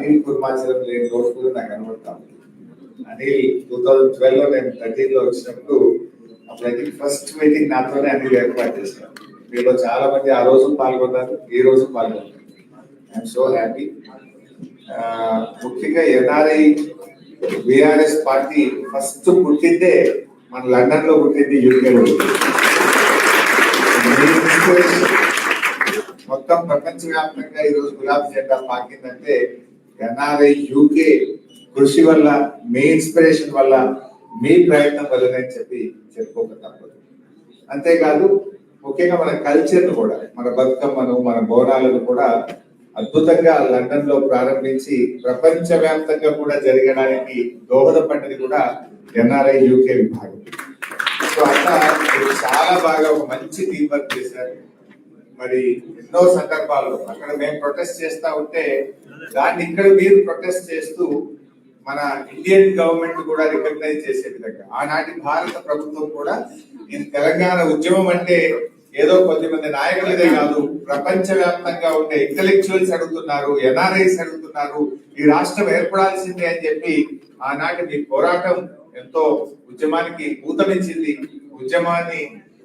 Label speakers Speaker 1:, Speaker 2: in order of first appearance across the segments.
Speaker 1: అనిల్ కుర్మాచలం లేని రోజు కూడా నాకు కనబడతాం అనిల్ టూ థౌజండ్ ట్వెల్వ్లో నేను థర్టీన్లో వచ్చినప్పుడు అప్పుడైతే ఫస్ట్ మీటింగ్ నాతోనే అనిల్ ఏర్పాటు చేశాను మీలో చాలా మంది ఆ రోజు పాల్గొన్నారు ఈ రోజు పాల్గొన్నారు. ఐఎమ్ సో హ్యాపీ ముఖ్యంగా ఎన్ఆర్ఐ బిఆర్ఎస్ పార్టీ ఫస్ట్ పుట్టిందే మన లండన్లో. పుట్టింది యూకేలో మొత్తం ప్రపంచవ్యాప్తంగా ఈరోజు గులాబీ జెండా పాకిందంటే ఎన్ఆర్ఐ యూకే కృషి వల్ల మీ ఇన్స్పిరేషన్ వల్ల మీ ప్రయత్నం వల్లనే చెప్పి చెప్పుకోక తప్పదు అంతేకాదు ముఖ్యంగా మన కల్చర్ను కూడా మన బతుకమ్మను మన బోనాలను కూడా అద్భుతంగా లండన్లో ప్రారంభించి ప్రపంచవ్యాప్తంగా కూడా జరగడానికి దోహదపడ్డది కూడా ఎన్ఆర్ఐ యూకే విభాగం. సో అట్లా చాలా బాగా ఒక మంచి టీం వర్క్ చేశారు. మరి ఎన్నో సందర్భాల్లో అక్కడ మేము ప్రొటెస్ట్ చేస్తా ఉంటే దాన్ని ఇక్కడ మీరు ప్రొటెస్ట్ చేస్తూ మన ఇండియన్ గవర్నమెంట్ కూడా రికగ్నైజ్ చేసే విధంగా. ఆనాటి భారత ప్రభుత్వం కూడా ఇది తెలంగాణ ఉద్యమం అంటే ఏదో కొద్దిమంది నాయకులదే కాదు ప్రపంచ వ్యాప్తంగా ఉండే ఇంటలెక్చువల్స్ అడుగుతున్నారు ఎన్ఆర్ఐస్ అడుగుతున్నారు ఈ రాష్ట్రం ఏర్పడాల్సిందే అని చెప్పి ఆనాటి మీ పోరాటం ఎంతో ఉద్యమానికి ఊతమిచ్చింది ఉద్యమాన్ని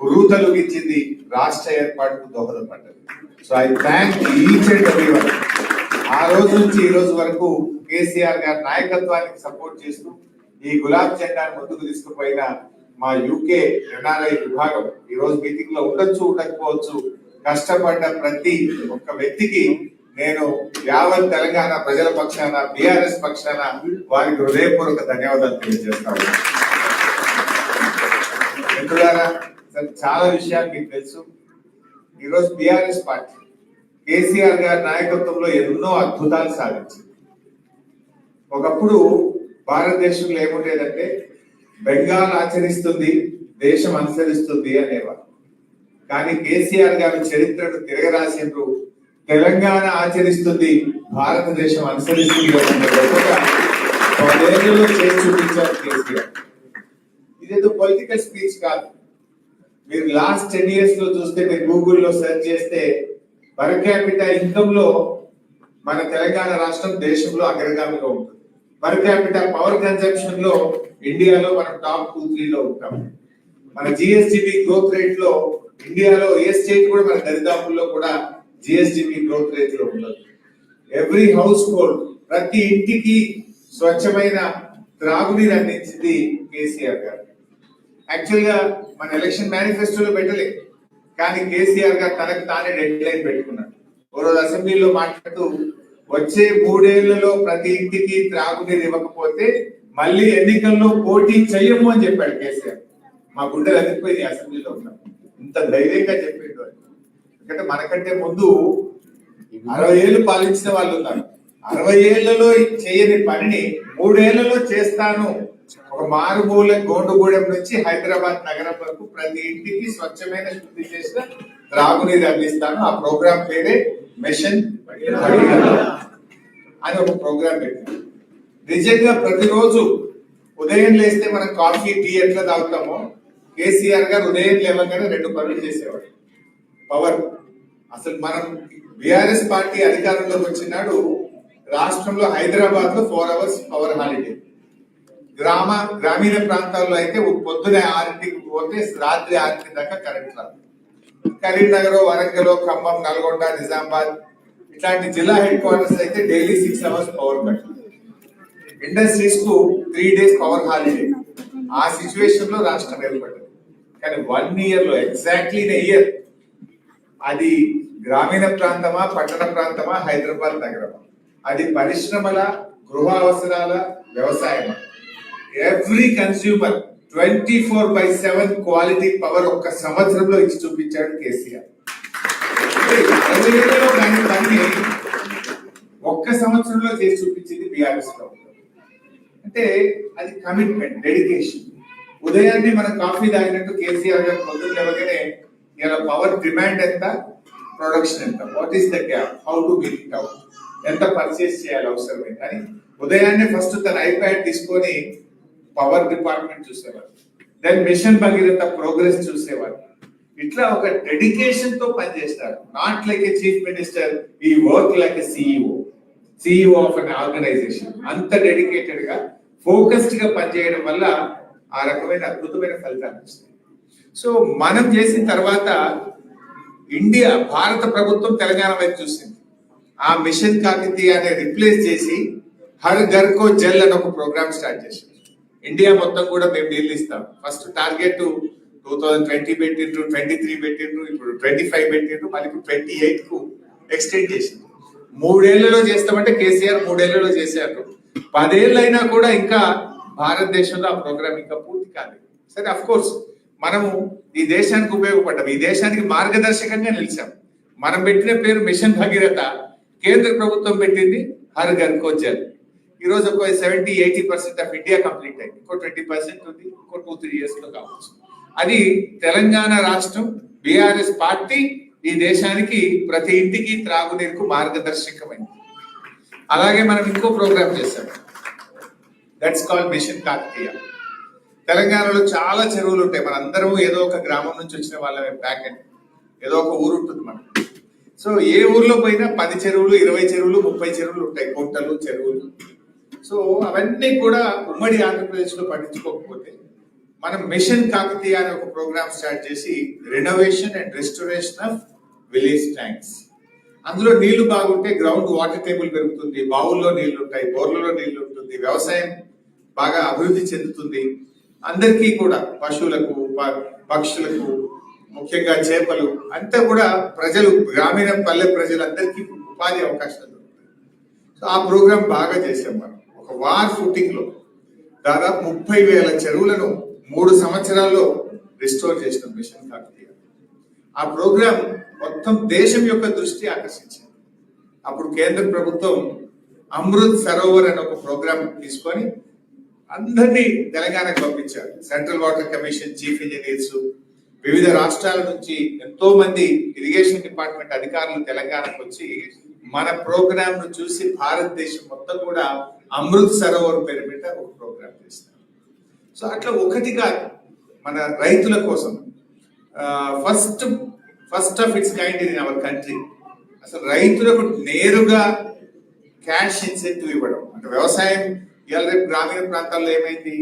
Speaker 1: ఉరూతలుగించింది రాష్ట్ర ఏర్పాటుకు దోహదపడ్డది. So I thank each and every one ఆ రోజు నుంచి ఈ రోజు వరకు కేసీఆర్ గారి నాయకత్వానికి సపోర్ట్ చేస్తూ ఈ గులాబ్ జెండాను ముందుకు తీసుకుపోయిన మా యూకే ఎన్ఆర్ఐ విభాగం ఈ రోజు మీటింగ్లో ఉండొచ్చు ఉండకపోవచ్చు కష్టపడ్డ ప్రతి ఒక్క వ్యక్తికి నేను యావత్ తెలంగాణ ప్రజల పక్షాన బీఆర్ఎస్ పక్షాన వారికి హృదయపూర్వక ధన్యవాదాలు తెలియజేస్తాను మిత్రులారా అసలు చాలా విషయాలు మీకు తెలుసు. ఈరోజు బీఆర్ఎస్ పార్టీ కేసీఆర్ గారి నాయకత్వంలో ఎన్నో అద్భుతాలు సాధించింది. ఒకప్పుడు భారతదేశంలో ఏముండేదంటే బెంగాల్ ఆచరిస్తుంది దేశం అనుసరిస్తుంది అనేవారు. కానీ కేసీఆర్ గారి చరిత్రను తిరగరాసిండ్రు తెలంగాణ ఆచరిస్తుంది భారతదేశం అనుసరిస్తుంది పదేళ్ళలో చేసి చూపించారు కేసీఆర్. ఇదేదో పొలిటికల్ స్పీచ్ కాదు. మీరు లాస్ట్ టెన్ ఇయర్స్లో చూస్తే మీరు గూగుల్లో సెర్చ్ చేస్తే పర్ క్యాపిటల్ ఇన్కమ్లో మన తెలంగాణ రాష్ట్రం దేశంలో అగ్రగామిగా ఉంటుంది. పర్ క్యాపిటల్ పవర్ కన్సంప్షన్లో ఇండియాలో మనం టాప్ టూ త్రీ లో ఉంటాం. మన జిఎస్టిబి గ్రోత్ రేట్లో ఇండియాలో ఏ స్టేట్ కూడా మన దరిదాపుల్లో కూడా జిఎస్టిబి గ్రోత్ రేట్లో ఉండదు. ఎవ్రీ హౌస్ హోల్డ్ ప్రతి ఇంటికి స్వచ్ఛమైన త్రాగునీరు అందించింది కేసీఆర్ గారు. యాక్చువల్గా మన ఎలక్షన్ మేనిఫెస్టోలో పెట్టలేదు కానీ కేసీఆర్ గారు తనకు తానే డెడ్ లైన్ పెట్టుకున్నాడు ఓ రోజు అసెంబ్లీలో మాట్లాడుతూ వచ్చే మూడేళ్ళలో ప్రతి ఇంటికి త్రాగునీరు ఇవ్వకపోతే మళ్ళీ ఎన్నికల్లో పోటీ చెయ్యము అని చెప్పాడు కేసీఆర్. మా గుండెలు అదిపోయింది అసెంబ్లీలో ఉన్నాం ఇంత ధైర్యంగా చెప్పేడు ఎందుకంటే మనకంటే ముందు అరవై ఏళ్ళు పాలించిన వాళ్ళు ఉన్నారు. అరవై ఏళ్ళలో చేయని పనిని మూడేళ్ళలో చేస్తాను ఒక మారుమూల గోండుగూడెం నుంచి హైదరాబాద్ నగరం వరకు ప్రతి ఇంటికి స్వచ్ఛమైన శుద్ధి చేసిన త్రాగునీరు అందిస్తాను. ఆ ప్రోగ్రామ్ పేరే మిషన్ అని ఒక ప్రోగ్రామ్ పెట్టాను. నిజంగా ప్రతిరోజు ఉదయం లేస్తే మనం కాఫీ టీ ఎట్లా తాగుతామో కేసీఆర్ గారు ఉదయం లేవగానే రెండు పనులు చేసేవాడు. పవర్. అసలు మనం బీఆర్ఎస్ పార్టీ అధికారంలోకి వచ్చినాడు రాష్ట్రంలో హైదరాబాద్లో ఫోర్ అవర్స్ పవర్ హాలిడే. గ్రామ గ్రామీణ ప్రాంతాల్లో అయితే పొద్దునే ఆరింటికి పోతే రాత్రి ఆరింటి దాకా కరెంట్ రాదు. కరీంనగర్ వరంగల్ ఖమ్మం నల్గొండ నిజామాబాద్ ఇట్లాంటి జిల్లా హెడ్ క్వార్టర్స్ అయితే daily six hours power cut. ఇండస్ట్రీస్కు three days power holiday. ఆ సిచ్యువేషన్లో రాష్ట్రం ఏర్పడింది. కానీ వన్ ఇయర్లో ఎగ్జాక్ట్లీ ఇయర్ అది గ్రామీణ ప్రాంతమా పట్టణ ప్రాంతమా హైదరాబాద్ నగరమా? అది పరిశ్రమల గృహ అవసరాల వ్యవసాయమా? Every consumer twenty four by seven quality power ఒక్క సంవత్సరంలో ఇచ్చి చూపించాడు కేసీఆర్. దాని దాన్ని ఒక్క సంవత్సరంలో చేసి చూపించింది బీఆర్ఎస్ ప్రభుత్వం. అంటే అది కమిట్మెంట్ డెడికేషన్ ఉదయాన్నే మనం కాఫీ తాగినట్టు కేసీఆర్ గారు పొద్దున్న లేవగానే ఇలా పవర్ డిమాండ్ ఎంత? ప్రొడక్షన్ ఎంత? What is the gap how to bill it out ఎంత పర్చేస్ చేయాలి? అవసరం కానీ ఉదయాన్నే ఫస్ట్ తన ఐప్యాడ్ తీసుకొని పవర్ డిపార్ట్మెంట్ చూసేవారు. దెన్ మిషన్ భగీరథ ప్రోగ్రెస్ చూసేవారు. ఇట్లా ఒక డెడికేషన్తో పనిచేస్తారు. Not like a chief minister he work like a CEO CEO of an organisation అంత డెడికేటెడ్గా ఫోకస్డ్గా పనిచేయడం వల్ల ఆ రకమైన అద్భుతమైన ఫలితాలు వస్తాయి. సో మనం చేసిన తర్వాత ఇండియా భారత ప్రభుత్వం తెలంగాణ వైపు చూసింది. ఆ మిషన్ కాకతీయ రిప్లేస్ చేసి హర్ ఘర్ కో జల్ అని ఒక ప్రోగ్రామ్ స్టార్ట్ చేసింది. ఇండియా మొత్తం కూడా మేము నీళ్ళు ఇస్తాం. First target two thousand twenty పెట్టిండ్రు ట్వంటీ త్రీ పెట్టిండ్రు ఇప్పుడు ట్వంటీ ఫైవ్ పెట్టిండ్రు మళ్ళీ ఇప్పుడు ట్వంటీ ఎయిట్కు ఎక్స్టెండ్ చేసింది మూడేళ్ళలో చేస్తామంటే కేసీఆర్ మూడేళ్ళలో చేశారు. పదేళ్ళు అయినా కూడా ఇంకా భారతదేశంలో ఆ ప్రోగ్రామ్ ఇంకా పూర్తి కాలేదు. సరే అఫ్ కోర్స్ మనము ఈ దేశానికి ఉపయోగపడ్డాం. ఈ దేశానికి మార్గదర్శకంగా నిలిచాం. మనం పెట్టిన పేరు మిషన్ భగీరథ కేంద్ర ప్రభుత్వం పెట్టింది హర్ ఘర్ కో జల్ ఈ రోజు ఒక seventy eighty percent of India complete అయింది. ఇంకో ట్వంటీ పర్సెంట్ ఉంది ఇంకో టూ త్రీ ఇయర్స్లో కావచ్చు. అది తెలంగాణ రాష్ట్రం బీఆర్ఎస్ పార్టీ ఈ దేశానికి ప్రతి ఇంటికి త్రాగునీరుకు మార్గదర్శకమైంది. అలాగే మనం ఇంకో ప్రోగ్రామ్ చేశాం. That's call mission Kakatiya. తెలంగాణలో చాలా చెరువులు ఉంటాయి. మనందరం ఏదో ఒక గ్రామం నుంచి వచ్చిన వాళ్ళమే బ్యాక్ ఏదో ఒక ఊరు ఉంటుంది మనకు. సో ఏ ఊర్లో పోయినా పది చెరువులు ఇరవై చెరువులు ముప్పై చెరువులు ఉంటాయి. గుంటలు చెరువులు. సో అవన్నీ కూడా ఉమ్మడి ఆంధ్రప్రదేశ్లో పట్టించుకోకపోతే మనం మిషన్ కాకతీయ అనే ఒక ప్రోగ్రామ్ స్టార్ట్ చేసి renovation and restoration of village tanks అందులో నీళ్ళు బాగుంటే గ్రౌండ్ వాటర్ టేబుల్ పెరుగుతుంది బావుల్లో నీళ్ళు ఉంటాయి బోర్లలో నీళ్ళు ఉంటుంది వ్యవసాయం బాగా అభివృద్ధి చెందుతుంది. అందరికీ కూడా పశువులకు ప- పక్షులకు ముఖ్యంగా చేపలు అంతా కూడా ప్రజలు గ్రామీణ పల్లె ప్రజలందరికీ ఉపాధి అవకాశాలు దొరుకుతాయి. సో ఆ ప్రోగ్రాం బాగా చేసాం మనం. ఒక వార్ ఫుటింగ్లో దాదాపు ముప్పై వేల చెరువులను మూడు సంవత్సరాల్లో రిస్టోర్ చేసిన మిషన్ కాకతీయ ఆ ప్రోగ్రాం మొత్తం దేశం యొక్క దృష్టి ఆకర్షించింది. అప్పుడు కేంద్ర ప్రభుత్వం అమృత్ సరోవర్ అనే ఒక ప్రోగ్రాం తీసుకొని అందరినీ తెలంగాణకు పంపించారు. Central water commission chief engineers వివిధ రాష్ట్రాల నుంచి ఎంతో మంది ఇరిగేషన్ డిపార్ట్మెంట్ అధికారులు తెలంగాణకు వచ్చి మన ప్రోగ్రామ్ను చూసి భారతదేశం మొత్తం కూడా అమృత్ సరోవర్ పేరు మీద ఒక ప్రోగ్రామ్ చేస్తారు. సో అట్లా ఒకటి కాదు. మన రైతుల కోసం first first of its kind in our country అసలు రైతులకు నేరుగా క్యాష్ ఇన్సెంటివ్ ఇవ్వడం. అంటే వ్యవసాయం ఇవాళ రేపు గ్రామీణ ప్రాంతాల్లో ఏమైంది?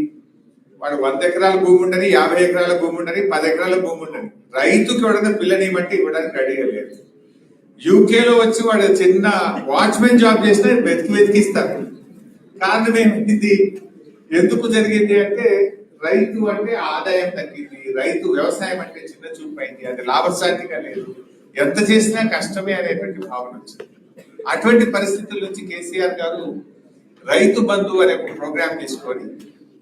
Speaker 1: వాడు వంద ఎకరాల భూమి ఉండని యాభై ఎకరాల భూమి ఉండని పది ఎకరాల భూమి ఉండని. రైతుకి ఎవడైనా పిల్లని బట్టి ఇవ్వడానికి రెడీగా లేదు. యూకేలో వచ్చి వాడు చిన్న వాచ్మెన్ జాబ్ చేసినా వెతికి వెతికిస్తారు కారణం ఏమైంది? ఎందుకు జరిగింది అంటే రైతు అంటే ఆదాయం తగ్గింది. రైతు వ్యవసాయం అంటే చిన్న చూపు అయింది. అది లాభసాటిగా లేదు. ఎంత చేసినా కష్టమే అనేటువంటి భావన వచ్చింది. అటువంటి పరిస్థితుల నుంచి కేసీఆర్ గారు రైతు బంధు అనే ఒక ప్రోగ్రామ్ తీసుకొని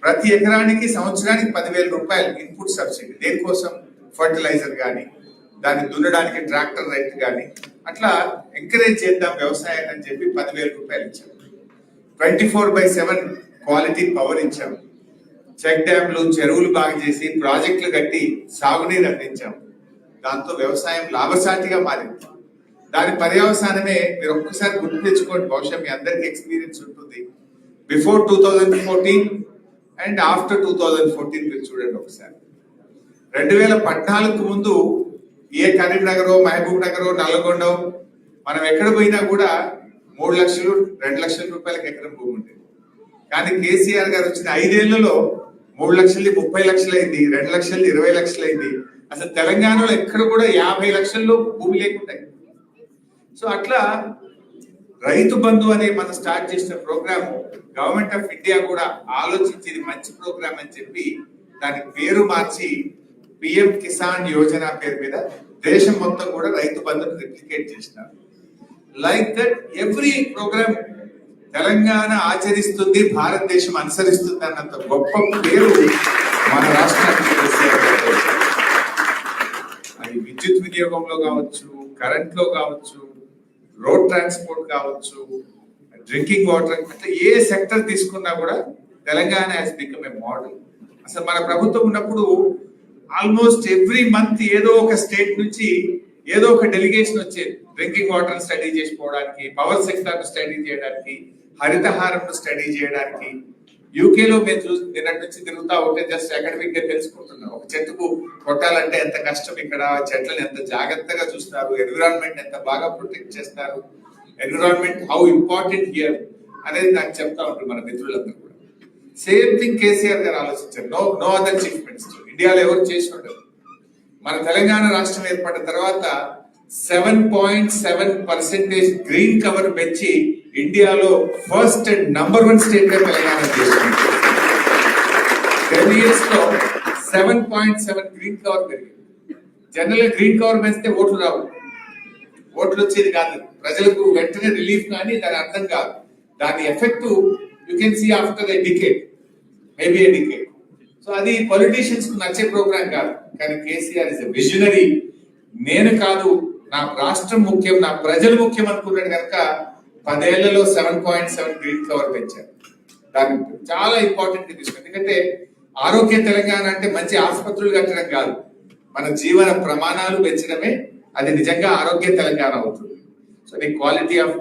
Speaker 1: ప్రతి ఎకరానికి సంవత్సరానికి పదివేల రూపాయలు ఇన్పుట్ సబ్సిడీ దేనికోసం? ఫర్టిలైజర్ కానీ దాన్ని దున్నడానికి ట్రాక్టర్ రైతు కానీ అట్లా ఎంకరేజ్ చేద్దాం వ్యవసాయాన్ని అని చెప్పి పదివేల రూపాయలు ఇచ్చారు. Twenty four by seven quality power ఇచ్చాం. చెక్ డ్యాంలు చెరువులు బాగా చేసి ప్రాజెక్టులు కట్టి సాగునీరు అందించాం దాంతో వ్యవసాయం లాభసాటిగా మారింది. దాని పర్యవసానమే మీరు ఒక్కసారి గుర్తు తెచ్చుకోండి బహుశా మీ అందరికి ఎక్స్పీరియన్స్ ఉంటుంది. Before two thousand fourteen and after two thousand fourteen మీరు చూడండి ఒకసారి. రెండు వేల పద్నాలుగు ముందు ఏ కరీంనగరో మహబూబ్ నగరో నల్గొండో మనం ఎక్కడ పోయినా కూడా మూడు లక్షలు రెండు లక్షల రూపాయలకి ఎకరం భూమి ఉండేది. కానీ కేసీఆర్ గారు వచ్చిన ఐదేళ్ళలో మూడు లక్షలది ముప్పై లక్షలైంది రెండు లక్షలది ఇరవై లక్షలైంది. అసలు తెలంగాణలో ఎక్కడ కూడా యాభై లక్షల్లో భూమి లేకుండా. సో అట్లా రైతు బంధు అనే మనం స్టార్ట్ చేసిన ప్రోగ్రామ్ గవర్నమెంట్ ఆఫ్ ఇండియా కూడా ఆలోచించేది మంచి ప్రోగ్రామ్ అని చెప్పి దాని పేరు మార్చి పిఎం కిసాన్ యోజన పేరు మీద దేశం మొత్తం కూడా రైతు బంధును రిప్లికేట్ చేసినారు. Like that every programme Telangana ఆచరిస్తుంది భారతదేశం అనుసరిస్తుంది అన్నంత గొప్ప పేరు మన రాష్ట్రానికి అది విద్యుత్ వినియోగంలో కావచ్చు కరెంట్లో కావచ్చు రోడ్ ట్రాన్స్పోర్ట్ కావచ్చు డ్రింకింగ్ వాటర్ అంటే ఏ సెక్టర్ తీసుకున్నా కూడా Telangana has become a model అసలు మన ప్రభుత్వం ఉన్నప్పుడు ఆల్మోస్ట్ ఎవ్రీ మంత్ ఏదో ఒక స్టేట్ నుంచి ఏదో ఒక డెలిగేషన్ వచ్చేది. డ్రింకింగ్ వాటర్ స్టడీ చేసుకోవడానికి పవర్ సెక్టర్ స్టడీ చేయడానికి హరితహారం స్టడీ చేయడానికి యూకే లో మేము చూ నిన్నటి నుంచి తిరుగుతా ఉంటే జస్ట్ అకాడమిక్గా తెలుసుకుంటున్నాం. ఒక చెట్టుకు కొట్టాలంటే ఎంత కష్టం ఇక్కడ? చెట్లను ఎంత జాగ్రత్తగా చూస్తారు? ఎన్విరాన్మెంట్ ఎంత బాగా ప్రొటెక్ట్ చేస్తారు? ఎన్విరాన్మెంట్ హౌ ఇంపార్టెంట్ హియర్ అనేది నాకు చెప్తా ఉంటారు మన మిత్రులందరూ కూడా. సేమ్ థింగ్ కేసీఆర్ గారు ఆలోచించారు. No no other chief minister. ఇండియాలో ఎవరు చేసి ఉండరు. మన తెలంగాణ రాష్ట్రం ఏర్పడిన తర్వాత seven point seven percentage green cover పెంచి ఇండియాలో ఫస్ట్ అండ్ నంబర్ వన్ స్టేట్గా తెలంగాణ టెన్ ఇయర్స్లో seven point seven green cover పెరిగింది. జనరల్ గ్రీన్ కవర్ పెంచితే ఓట్లు రావు. ఓట్లు వచ్చేది కాదు. ప్రజలకు వెంటనే రిలీఫ్ కానీ దాని అర్థం కాదు. దాని effect you can see after a decade maybe a decade so అది పొలిటీషియన్స్కు నచ్చే ప్రోగ్రామ్ కాదు. కానీ కేసీఆర్ ఇస్ విజనరీ నేను కాదు. నా రాష్ట్రం ముఖ్యం నా ప్రజలు ముఖ్యం అనుకున్నాడు కనుక పదేళ్ళలో seven point seven green cover పెంచారు. దాన్ని చాలా ఇంపార్టెంట్ తీసుకుంది ఎందుకంటే ఆరోగ్య తెలంగాణ అంటే మంచి ఆసుపత్రులు కట్టడం కాదు. మన జీవన ప్రమాణాలు పెంచడమే అది నిజంగా ఆరోగ్య తెలంగాణ అవుతుంది. So the quality of